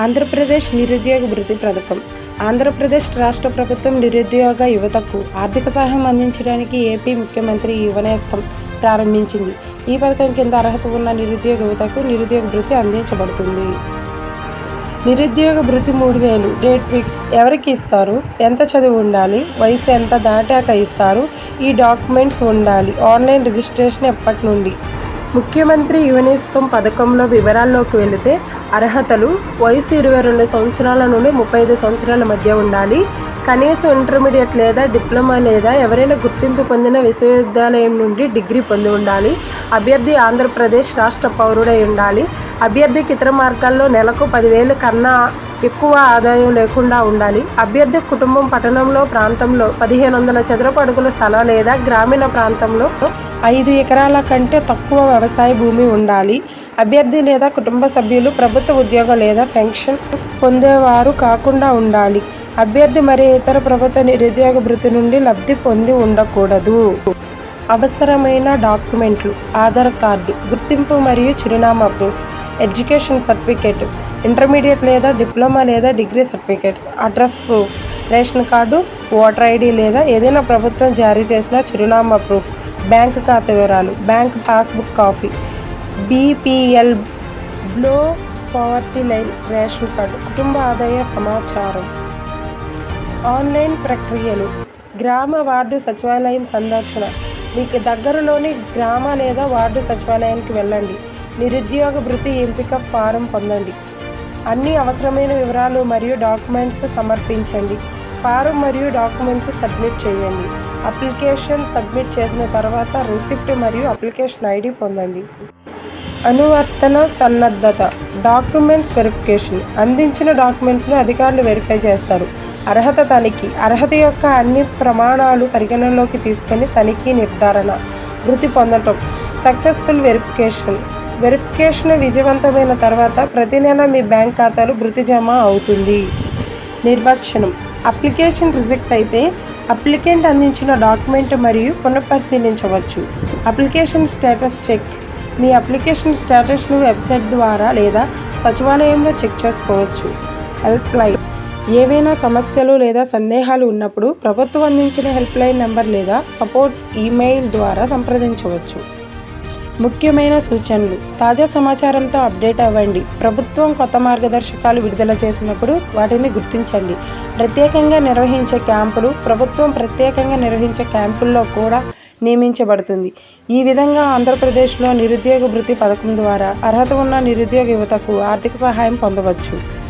ఆంధ్రప్రదేశ్ నిరుద్యోగ వృత్తి పథకం. ఆంధ్రప్రదేశ్ రాష్ట్ర ప్రభుత్వం నిరుద్యోగ యువతకు ఆర్థిక సహాయం అందించడానికి ఏపీ ముఖ్యమంత్రి యువనేస్తం ప్రారంభించింది. ఈ పథకం కింద అర్హత ఉన్న నిరుద్యోగ యువతకు నిరుద్యోగ వృత్తి అందించబడుతుంది. నిరుద్యోగ వృత్తి మూడు వేలు. డేట్ ఫిక్స్ ఎవరికి ఇస్తారు? ఎంత చదువు ఉండాలి? వయసు ఎంత? దాటాక ఇస్తారు? ఈ డాక్యుమెంట్స్ ఉండాలి. ఆన్లైన్ రిజిస్ట్రేషన్ ఎప్పటి నుండి? ముఖ్యమంత్రి యువనేస్తం పథకంలో వివరాల్లోకి వెళితే అర్హతలు వయసు ఇరవై రెండు సంవత్సరాల నుండి ముప్పై ఐదు సంవత్సరాల మధ్య ఉండాలి. కనీసం ఇంటర్మీడియట్ లేదా డిప్లొమా లేదా ఎవరైనా గుర్తింపు పొందిన విశ్వవిద్యాలయం నుండి డిగ్రీ పొంది ఉండాలి. అభ్యర్థి ఆంధ్రప్రదేశ్ రాష్ట్ర పౌరుడై ఉండాలి. అభ్యర్థికి ఇతర మార్గాల్లో నెలకు పదివేల కన్నా ఎక్కువ ఆదాయం లేకుండా ఉండాలి. అభ్యర్థి కుటుంబం పట్టణంలో ప్రాంతంలో పదిహేను వందల చదరపు అడుగుల స్థలం లేదా గ్రామీణ ప్రాంతంలో ఐదు ఎకరాల కంటే తక్కువ వ్యవసాయ భూమి ఉండాలి. అభ్యర్థి లేదా కుటుంబ సభ్యులు ప్రభుత్వ ఉద్యోగం లేదా పెన్షన్ పొందేవారు కాకుండా ఉండాలి. అభ్యర్థి మరి ఇతర ప్రభుత్వ నిరుద్యోగ భృతి నుండి లబ్ధి పొంది ఉండకూడదు. అవసరమైన డాక్యుమెంట్లు ఆధార్ కార్డు గుర్తింపు మరియు చిరునామా ప్రూఫ్ ఎడ్యుకేషన్ సర్టిఫికేట్ ఇంటర్మీడియట్ లేదా డిప్లొమా లేదా degree certificates address proof ration card voter ID లేదా ఏదైనా ప్రభుత్వం జారీ చేసిన చిరునామా ప్రూఫ్ బ్యాంక్ ఖాతా వివరాలు bank passbook copy BPL below poverty line ration card కుటుంబ ఆదాయ సమాచారం. ఆన్లైన్ ప్రక్రియలు గ్రామ వార్డు సచివాలయం సందర్శన. మీకు దగ్గరలోని గ్రామ లేదా వార్డు సచివాలయానికి వెళ్ళండి. నిరుద్యోగ వృత్తి ఎంపిక ఫారం పొందండి. అన్ని అవసరమైన వివరాలు మరియు డాక్యుమెంట్స్ సమర్పించండి. ఫారం మరియు డాక్యుమెంట్స్ సబ్మిట్ చేయండి. అప్లికేషన్ సబ్మిట్ చేసిన తర్వాత రిసిప్ట్ మరియు అప్లికేషన్ ఐడి పొందండి. అనువర్తన సన్నద్ధత డాక్యుమెంట్స్ వెరిఫికేషన్. అందించిన డాక్యుమెంట్స్ను అధికారులు వెరిఫై చేస్తారు. అర్హత తనిఖీ. అర్హత యొక్క అన్ని ప్రమాణాలు పరిగణనలోకి తీసుకొని తనిఖీ నిర్ధారణ వృత్తి పొందటం సక్సెస్ఫుల్ వెరిఫికేషన్. వెరిఫికేషన్ విజయవంతమైన తర్వాత ప్రతి నెల మీ బ్యాంక్ ఖాతాలో భృతి జమ అవుతుంది. నిర్వచనం. అప్లికేషన్ రిజెక్ట్ అయితే అప్లికెంట్ అందించిన డాక్యుమెంట్ మరియు పునఃపరిశీలించవచ్చు. Application status check. మీ అప్లికేషన్ స్టేటస్ను వెబ్సైట్ ద్వారా లేదా సచివాలయంలో చెక్ చేసుకోవచ్చు. హెల్ప్ లైన్ ఏవైనా సమస్యలు లేదా సందేహాలు ఉన్నప్పుడు ప్రభుత్వం అందించిన హెల్ప్ లైన్ నెంబర్ లేదా సపోర్ట్ ఈమెయిల్ ద్వారా సంప్రదించవచ్చు. ముఖ్యమైన సూచనలు. తాజా సమాచారంతో అప్డేట్ అవ్వండి. ప్రభుత్వం కొత్త మార్గదర్శకాలు విడుదల చేసినప్పుడు వాటిని గుర్తించండి. ప్రత్యేకంగా నిర్వహించే క్యాంపులు ప్రభుత్వం ప్రత్యేకంగా నిర్వహించే క్యాంపుల్లో కూడా నియమించబడుతుంది. ఈ విధంగా ఆంధ్రప్రదేశ్లో నిరుద్యోగ వృత్తి పథకం ద్వారా అర్హత ఉన్న నిరుద్యోగ యువతకు ఆర్థిక సహాయం పొందవచ్చు.